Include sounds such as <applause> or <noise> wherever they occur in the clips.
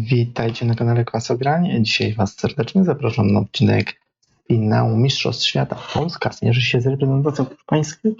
Witajcie na kanale Kwasogranie. Dzisiaj Was serdecznie zapraszam na odcinek finału Mistrzostw Świata. Polska zmierzy się z reprezentacją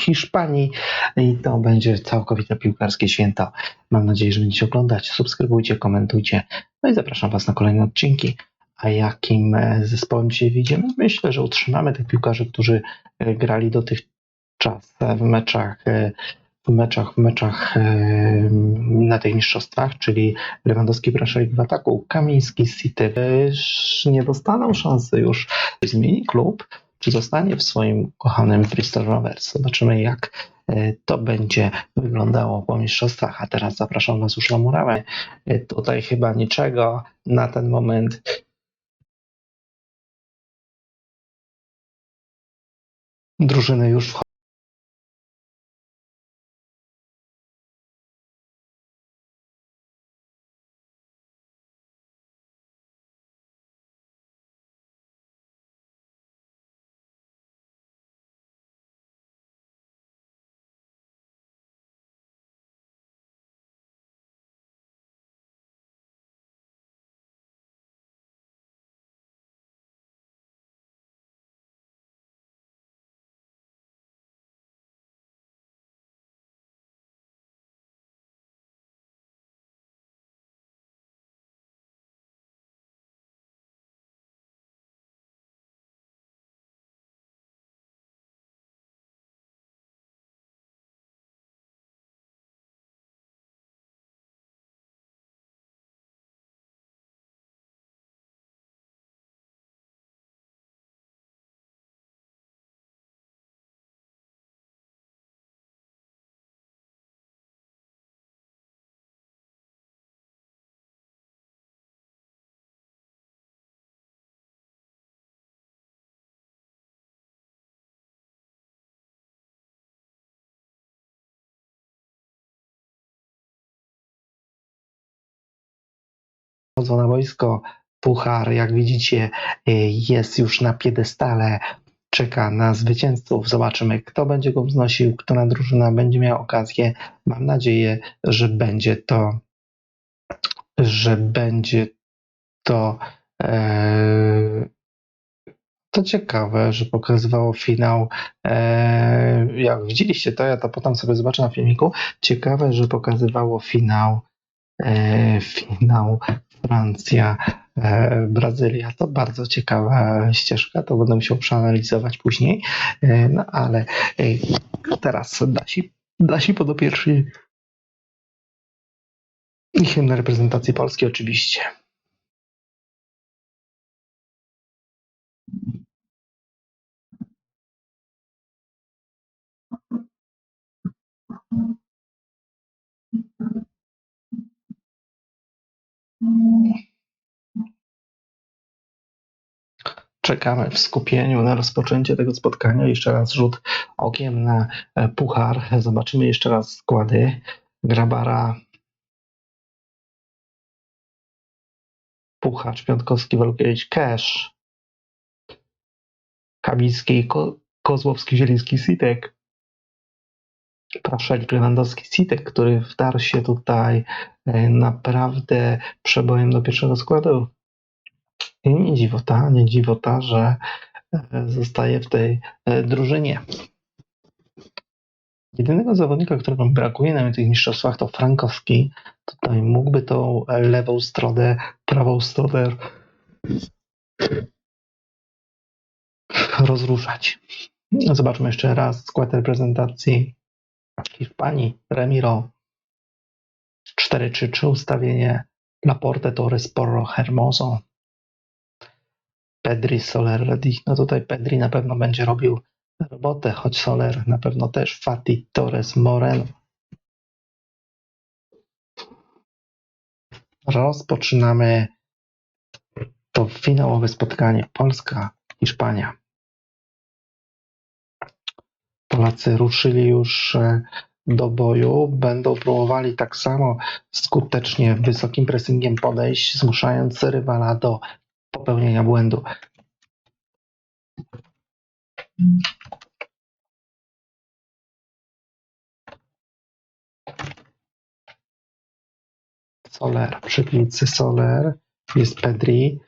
Hiszpanii i to będzie całkowite piłkarskie święto. Mam nadzieję, że będziecie oglądać. Subskrybujcie, komentujcie. No i zapraszam Was na kolejne odcinki. A jakim e, zespołem dzisiaj widzimy? Myślę, że utrzymamy tych piłkarzy, którzy e, grali dotychczas w meczach e, meczach, w meczach na tych mistrzostwach, czyli Lewandowski, Braszelik w ataku, Kamiński, City nie dostaną szansy już zmieni klub, czy zostanie w swoim kochanym Bristol Rovers. Zobaczymy jak e, to będzie wyglądało po mistrzostwach, a teraz zapraszam Was już na murawę. E, Tutaj chyba niczego na ten moment. Drużyny już wchodzą. Wchodzą na boisko. Puchar, jak widzicie, y, jest już na piedestale. Czeka na zwycięzców. Zobaczymy, kto będzie go wznosił, która drużyna będzie miała okazję. Mam nadzieję, że będzie to, że będzie to. E, to ciekawe, że pokazywało finał. E, jak widzieliście to, ja to potem sobie zobaczę na filmiku. Ciekawe, że pokazywało finał. E, finał Francja, e, Brazylia. To bardzo ciekawa ścieżka, to będę musiał przeanalizować później. E, no ale teraz nasi, nasi podopieczni i hymn reprezentacji Polski oczywiście. Czekamy w skupieniu na rozpoczęcie tego spotkania. Jeszcze raz rzut okiem na e, puchar. Zobaczymy jeszcze raz składy. Grabara, Puchacz, Piątkowski, Wolkiewicz, Cash, Kabicki, Ko Kozłowski, Zieliński, Sitek, Praszelik, Lewandowski, Sitek, który wdarł się tutaj e, naprawdę przebojem do pierwszego składu. I nie dziwota, nie dziwota, że e, zostaje w tej e, drużynie. Jedynego zawodnika, którego brakuje na tych mistrzostwach to Frankowski. Tutaj mógłby tą lewą stronę, prawą stronę rozruszać. Zobaczmy jeszcze raz skład reprezentacji Hiszpanii. Remiro 4-3-3 ustawienie. Laporte, Torres, Porro, Hermoso. Pedri, Soler, Reddy. No tutaj Pedri na pewno będzie robił robotę, choć Soler na pewno też. Fati, Torres, Moreno. Rozpoczynamy to finałowe spotkanie Polska-Hiszpania. Polacy ruszyli już e, do boju. Będą próbowali tak samo skutecznie wysokim pressingiem podejść, zmuszając rywala do popełnienia błędu. Soler. Przy Soler jest Pedri.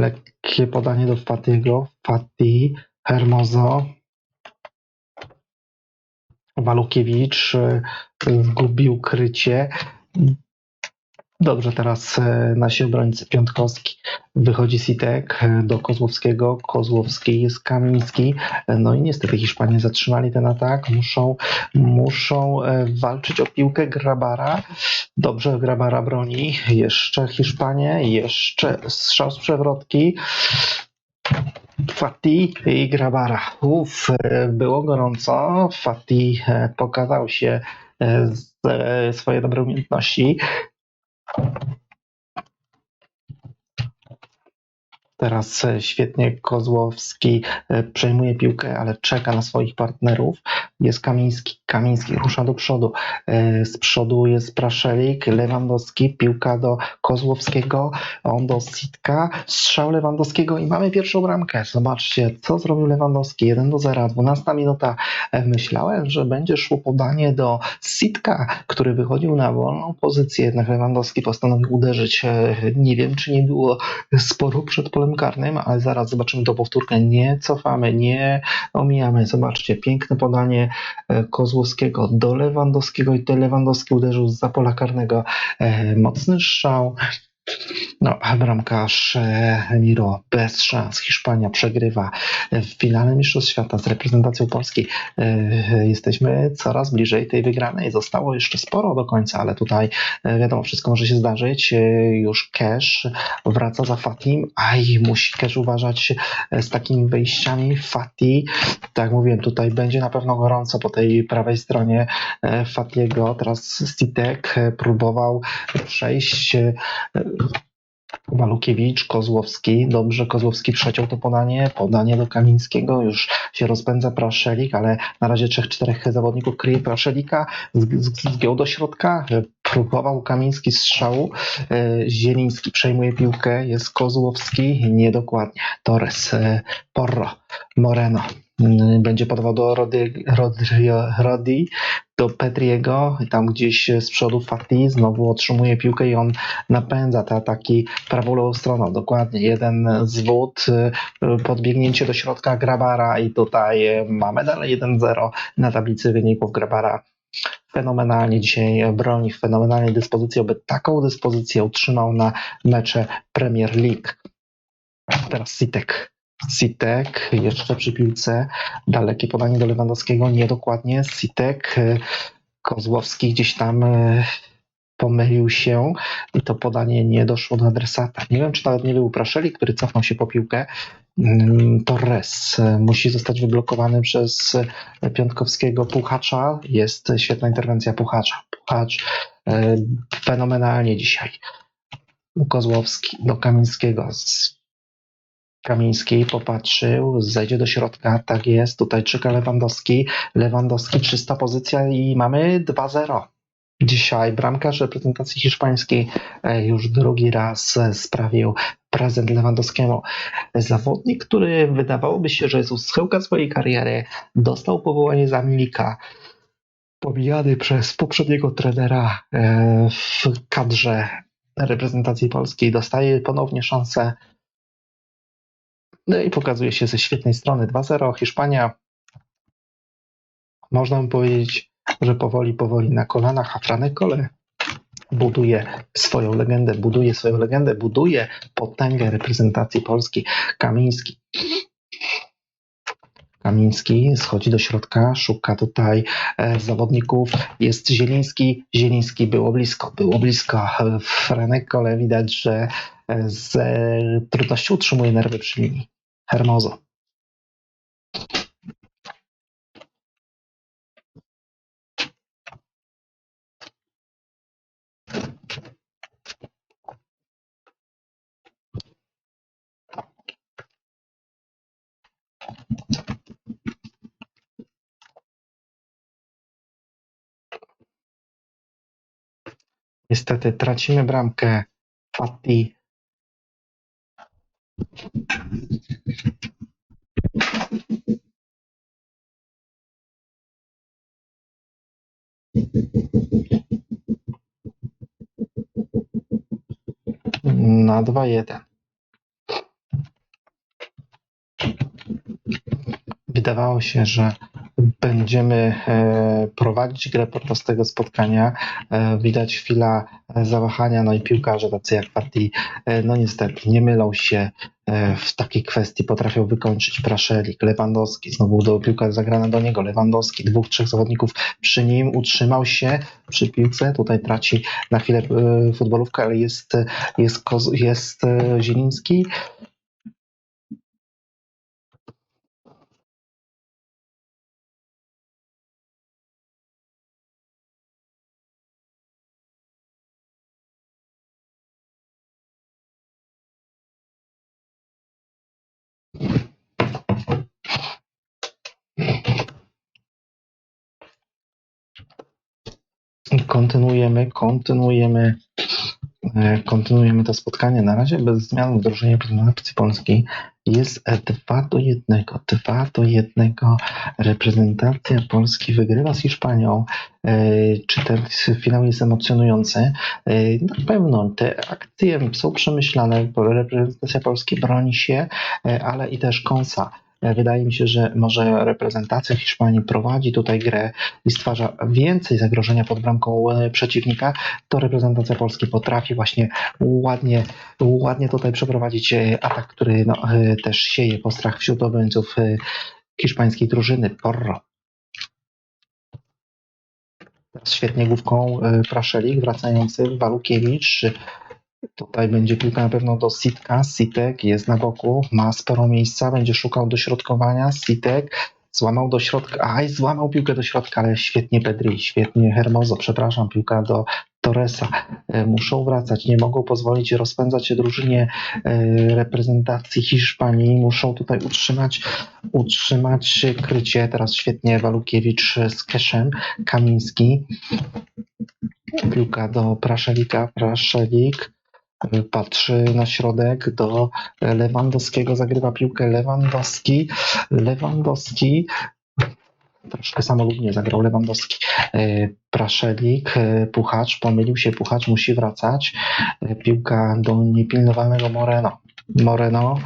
Lekkie podanie do Fatiego. Fati, Hermoso. Walukiewicz zgubił krycie. Dobrze, teraz e, nasi obrońcy Piątkowski. Wychodzi Sitek e, do Kozłowskiego. Kozłowski jest Kamiński. E, No i niestety Hiszpanie zatrzymali ten atak. Muszą, muszą walczyć o piłkę Grabara. Dobrze, Grabara broni. Jeszcze Hiszpanie. Jeszcze strzał z przewrotki. Fati i Grabara. Uff, e, było gorąco. Fati e, pokazał się e, swoje dobre umiejętności. Teraz e, świetnie Kozłowski e, przejmuje piłkę, ale czeka na swoich partnerów. Jest Kamiński. Kamiński rusza do przodu. E, Z przodu jest Praszelik, Lewandowski, piłka do Kozłowskiego, on do Sitka, strzał Lewandowskiego i mamy pierwszą bramkę. Zobaczcie, co zrobił Lewandowski. 1 do 0, 12 minuta. Myślałem, że będzie szło podanie do Sitka, który wychodził na wolną pozycję, jednak Lewandowski postanowił uderzyć. Nie wiem, czy nie było sporo przed polem karnym, ale zaraz zobaczymy tą powtórkę. Nie cofamy, nie omijamy. Zobaczcie, piękne podanie e, Kozłowskiego do Lewandowskiego i to Lewandowski uderzył z pola karnego. E, Mocny strzał. No, bramkarz Miro bez szans. Hiszpania przegrywa w finale Mistrzostw Świata z reprezentacją Polski. E, Jesteśmy coraz bliżej tej wygranej. Zostało jeszcze sporo do końca, ale tutaj e, wiadomo, wszystko może się zdarzyć. E, Już Cash wraca za Fatim, a i musi Cash uważać z takimi wyjściami. Fati, tak jak mówiłem, tutaj będzie na pewno gorąco po tej prawej stronie Fatiego. Teraz Stitek próbował przejść Walukiewicz, Kozłowski. Dobrze, Kozłowski przeciął to podanie. Podanie do Kamińskiego. Już się rozpędza Praszelik, ale na razie trzech, czterech zawodników kryje Praszelika. Zgiął do środka. Próbował Kamiński strzału. E, Zieliński przejmuje piłkę. Jest Kozłowski. Niedokładnie. Torres, e, Porro, Moreno. Mm, Będzie podawał do Rody, Rody, Rodi, do Petriego, tam gdzieś z przodu Fati znowu otrzymuje piłkę i on napędza te ataki prawą stroną. Dokładnie jeden zwód, y, podbiegnięcie do środka Grabara i tutaj mamy dalej 1-0 na tablicy wyników Grabara. Fenomenalnie dzisiaj broni, w fenomenalnej dyspozycji, aby taką dyspozycję utrzymał na mecze Premier League. Teraz Sitek. Sitek jeszcze przy piłce. Dalekie podanie do Lewandowskiego, niedokładnie. Sitek, y, Kozłowski gdzieś tam y, pomylił się i to podanie nie doszło do adresata. Nie wiem, czy nawet nie był Praszeli, który cofnął się po piłkę. Mm, Torres y, musi zostać wyblokowany przez Piątkowskiego Puchacza. Jest świetna interwencja Puchacza. Puchacz fenomenalnie dzisiaj. Kozłowski do Kamińskiego. Kamiński popatrzył, zejdzie do środka, tak jest, tutaj czeka Lewandowski, Lewandowski, czysta pozycja i mamy 2-0. Dzisiaj bramkarz reprezentacji hiszpańskiej e, już drugi raz sprawił prezent Lewandowskiemu. Zawodnik, który wydawałoby się, że jest u schyłka swojej kariery, dostał powołanie za Milika, pomijany przez poprzedniego trenera e, w kadrze reprezentacji polskiej, dostaje ponownie szansę no i pokazuje się ze świetnej strony 2-0. Hiszpania, można by powiedzieć, że powoli, powoli na kolanach, a Franek Kole buduje swoją legendę, buduje swoją legendę, buduje potęgę reprezentacji Polski. Kamiński. Kamiński schodzi do środka, szuka tutaj e, zawodników. Jest Zieliński. Zieliński było blisko, było blisko. Franek Kole widać, że e, z trudnością utrzymuje nerwy przy linii. Hermoso. Niestety tracimy bramkę. Fati. Na 2-1. Wydawało się, że będziemy e, prowadzić grę podczas tego spotkania. E, Widać chwila e, zawahania, no i piłkarze tacy jak Fati, no niestety nie mylą się w takiej kwestii, potrafią wykończyć Praszelik, Lewandowski, znowu do piłka zagrana do niego, Lewandowski, dwóch, trzech zawodników przy nim, utrzymał się przy piłce, tutaj traci na chwilę e, futbolówkę, ale jest, jest, jest e, Zieliński, kontynuujemy, kontynuujemy, e, kontynuujemy to spotkanie. Na razie bez zmian w drużynie reprezentacji Polski jest 2 do 1. 2 do 1. Reprezentacja Polski wygrywa z Hiszpanią. E, Czy ten finał jest emocjonujący? E, Na pewno te akcje są przemyślane, reprezentacja Polski broni się, ale i też kąsa. Wydaje mi się, że może reprezentacja Hiszpanii prowadzi tutaj grę i stwarza więcej zagrożenia pod bramką e, przeciwnika, to reprezentacja Polski potrafi właśnie ładnie, ładnie tutaj przeprowadzić e, atak, który no, e, też sieje postrach wśród obrońców hiszpańskiej drużyny. Porro. Świetnie główką Praszelik, wracający Walukiewicz. Tutaj będzie piłka na pewno do Sitka. Sitek jest na boku, ma sporo miejsca, będzie szukał dośrodkowania. Sitek złamał do środka, aj, złamał piłkę do środka, ale świetnie Pedri, świetnie Hermoso, przepraszam, piłka do Torresa. E, Muszą wracać, nie mogą pozwolić rozpędzać się drużynie e, reprezentacji Hiszpanii. Muszą tutaj utrzymać, utrzymać krycie. Teraz świetnie Walukiewicz z Keszem, Kamiński. Piłka do Praszelika, Praszelik patrzy na środek do Lewandowskiego, zagrywa piłkę. Lewandowski, Lewandowski, troszkę samolubnie zagrał Lewandowski, E, Praszelik, e, Puchacz, pomylił się, Puchacz musi wracać, E, piłka do niepilnowanego Moreno, Moreno,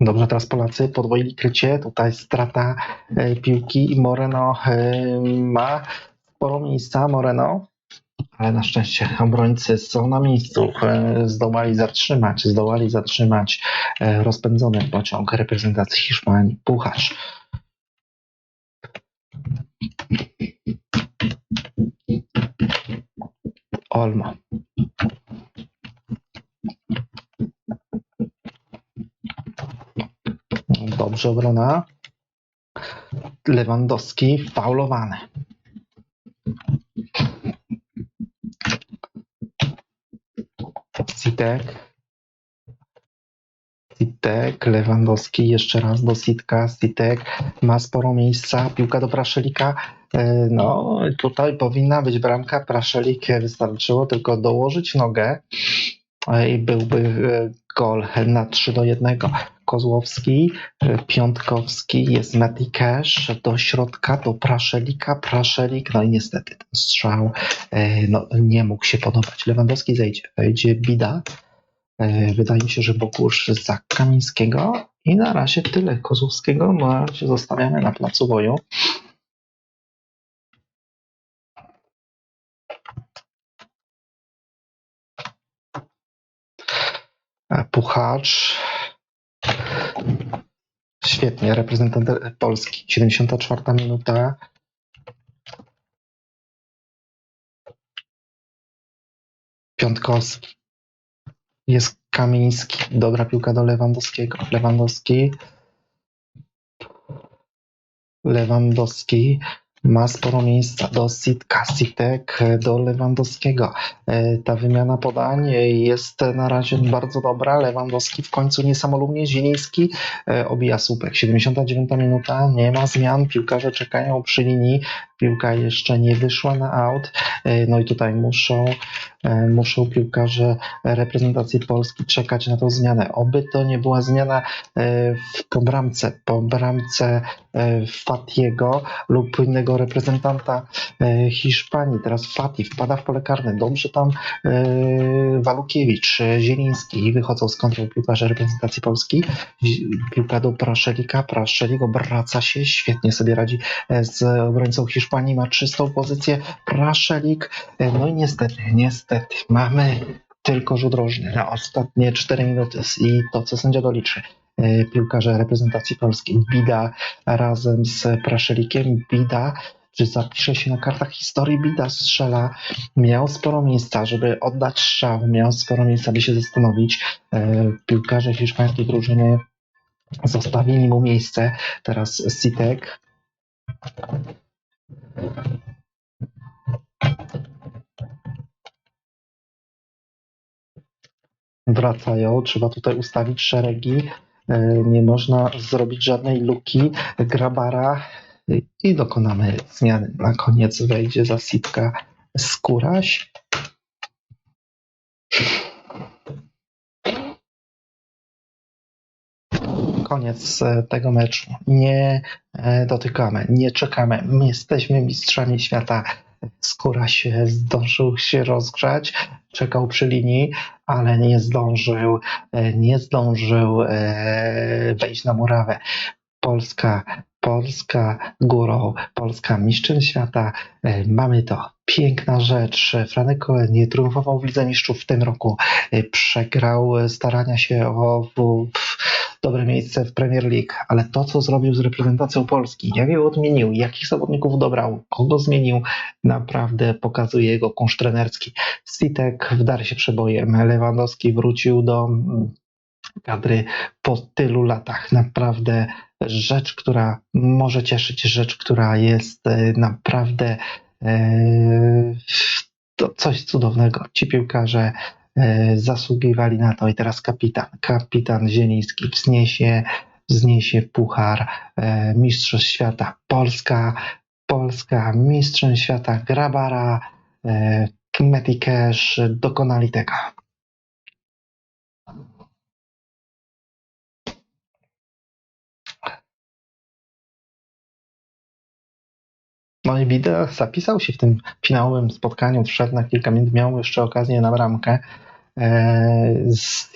Dobrze, teraz Polacy podwoili krycie. Tutaj strata piłki i Moreno ma sporo miejsca. Moreno ale na szczęście obrońcy są na miejscu, e, zdołali zatrzymać, zdołali zatrzymać e, rozpędzony pociąg reprezentacji Hiszpanii. Puchacz. Olmo. Dobrze obrona. Lewandowski faulowany. Sitek. Sitek, Lewandowski jeszcze raz do Sitka. Sitek ma sporo miejsca. Piłka do Praszelika. E, No, tutaj powinna być bramka. Praszelik wystarczyło tylko dołożyć nogę e, i byłby e, gol na 3 do 1. Kozłowski, e, Piątkowski, jest Matty Cash do środka, do Praszelika, Praszelik, no i niestety ten strzał e, no, nie mógł się podobać. Lewandowski zejdzie, wejdzie Bida, E, Wydaje mi się, że Bogusz za Kamińskiego i na razie tyle Kozłowskiego. Na razie zostawiamy na placu boju. Puchacz. Świetnie, reprezentant Polski. 74 minuta. Piątkowski. Jest Kamiński. Dobra piłka do Lewandowskiego. Lewandowski. Lewandowski ma sporo miejsca do Sitka, Sitek do Lewandowskiego. E, Ta wymiana podań jest na razie bardzo dobra. Lewandowski w końcu niesamolubnie. Zieliński e, obija słupek. 79 minuta, nie ma zmian. Piłkarze czekają przy linii. Piłka jeszcze nie wyszła na aut. E, No i tutaj muszą muszą piłkarze reprezentacji Polski czekać na tą zmianę. Oby to nie była zmiana w, po bramce, po bramce Fatiego lub innego reprezentanta e, Hiszpanii. Teraz Fati wpada w pole karne. Dobrze tam e, Walukiewicz, e, Zieliński wychodzą z kontrol piłkarze reprezentacji Polski. Piłka do Praszelika. Praszelik obraca się, świetnie sobie radzi z obrońcą Hiszpanii, ma czystą pozycję. Praszelik, no i niestety, niestety, mamy tylko rzut rożny na ostatnie 4 minuty i to, co sędzia doliczy. E, Piłkarze reprezentacji Polski. Bida razem z Praszelikiem. Bida, czy zapisze się na kartach historii, Bida strzela. Miał sporo miejsca, żeby oddać strzał, miał sporo miejsca, by się zastanowić. E, Piłkarze hiszpańskiej drużyny zostawili mu miejsce. Teraz Sitek. Wracają, trzeba tutaj ustawić szeregi. E, Nie można zrobić żadnej luki. Grabara i dokonamy zmiany. Na koniec wejdzie za Sitka Skóraś. Koniec e, tego meczu. Nie e, dotykamy, nie czekamy. My jesteśmy mistrzami świata. Skóra się zdążył się rozgrzać, czekał przy linii, ale nie zdążył, e, nie zdążył e, wejść na murawę. Polska, Polska górą, Polska mistrzem świata. E, Mamy to. Piękna rzecz. Franek Cohen nie triumfował w Lidze Mistrzów w tym roku. E, Przegrał starania się o dobre miejsce w Premier League, ale to, co zrobił z reprezentacją Polski, jak ją odmienił, jakich zawodników dobrał, kogo zmienił, naprawdę pokazuje jego kunsz trenerski. Sitek wdarł się przebojem, Lewandowski wrócił do kadry po tylu latach. Naprawdę rzecz, która może cieszyć, rzecz, która jest e, naprawdę e, to coś cudownego. Ci piłkarze e, zasługiwali na to i teraz kapitan, kapitan Zieliński wzniesie, wzniesie puchar Mistrzostw Świata. Polska, Polska, mistrzem świata Grabara, Cash dokonali tego. No i Bida zapisał się w tym finałowym spotkaniu, wszedł na kilka minut, miał jeszcze okazję na bramkę. E,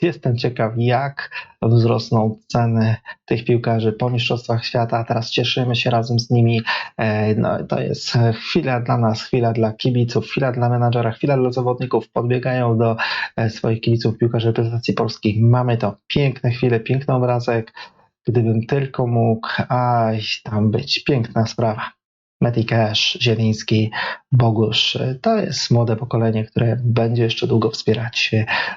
Jestem ciekaw, jak wzrosną ceny tych piłkarzy po Mistrzostwach Świata. a Teraz cieszymy się razem z nimi. E, No, to jest chwila dla nas, chwila dla kibiców, chwila dla menadżera, chwila dla zawodników. Podbiegają do e, swoich kibiców piłkarzy reprezentacji Polski. Mamy to. Piękne chwile, piękny obrazek. Gdybym tylko mógł, aj, tam być. Piękna sprawa. Matty Cash, Zieliński, Bogusz. To jest młode pokolenie, które będzie jeszcze długo wspierać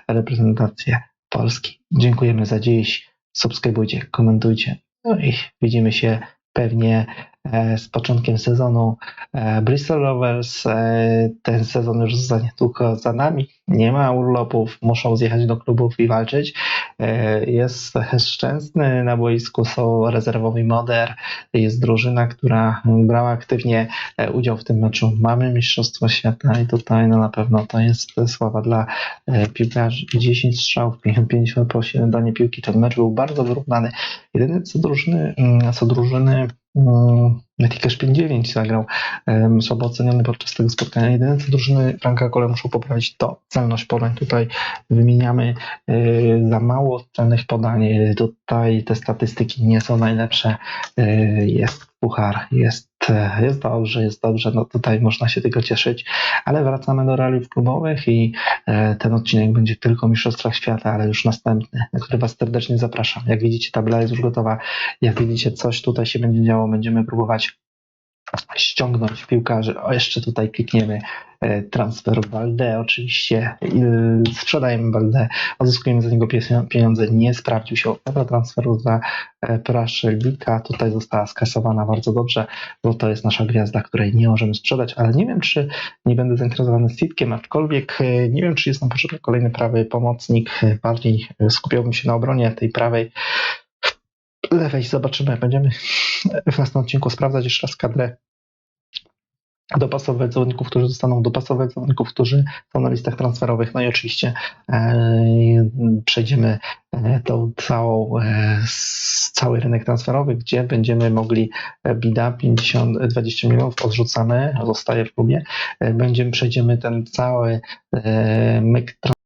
reprezentację Polski. Dziękujemy za dziś. Subskrybujcie, komentujcie. No i widzimy się pewnie e, z początkiem sezonu e, Bristol Rovers. E, Ten sezon już za niedługo za nami. Nie ma urlopów, muszą zjechać do klubów i walczyć. E, Jest szczęsny na boisku, są rezerwowi Moder, jest drużyna, która brała aktywnie e, udział w tym meczu. Mamy Mistrzostwo Świata i tutaj no, na pewno to jest sława dla e, piłkarzy. 10 strzałów, <laughs> 50% danie piłki. Ten mecz był bardzo wyrównany. Jedyne co drużyny, mm, co drużyny mm, Metikasz 5-9 zagrał, słabo oceniony podczas tego spotkania. Jedyne co drużyny Franka Kole muszą poprawić to celność podań. Tutaj wymieniamy e, za mało celnych podań. E, Tutaj te statystyki nie są najlepsze. E, Jest puchar, jest, e, jest dobrze, jest dobrze. No tutaj można się tylko cieszyć, ale wracamy do realiów klubowych i e, ten odcinek będzie tylko o Mistrzostwach Świata, ale już następny, na który Was serdecznie zapraszam. Jak widzicie, tabela jest już gotowa. Jak widzicie, coś tutaj się będzie działo. Będziemy próbować ściągnąć piłkarzy. O, jeszcze tutaj klikniemy e, transfer Balde. Oczywiście e, sprzedajemy Balde, odzyskujemy za niego pieniądze. Nie sprawdził się ofera transferu za e, Praszelika. Tutaj została skasowana bardzo dobrze, bo to jest nasza gwiazda, której nie możemy sprzedać, ale nie wiem, czy nie będę zainteresowany Sitkiem, aczkolwiek nie wiem, czy jest nam potrzebny kolejny prawy pomocnik. Bardziej skupiałbym się na obronie tej prawej. Lewej zobaczymy. Będziemy w następnym odcinku sprawdzać jeszcze raz kadrę dopasowywać zawodników, którzy zostaną, dopasowywać zawodników, którzy są na listach transferowych. No i oczywiście e, przejdziemy e, tą całą, e, cały rynek transferowy, gdzie będziemy mogli bida 50, 20 milionów odrzucamy, zostaje w klubie. E, Będziemy, przejdziemy ten cały e, myk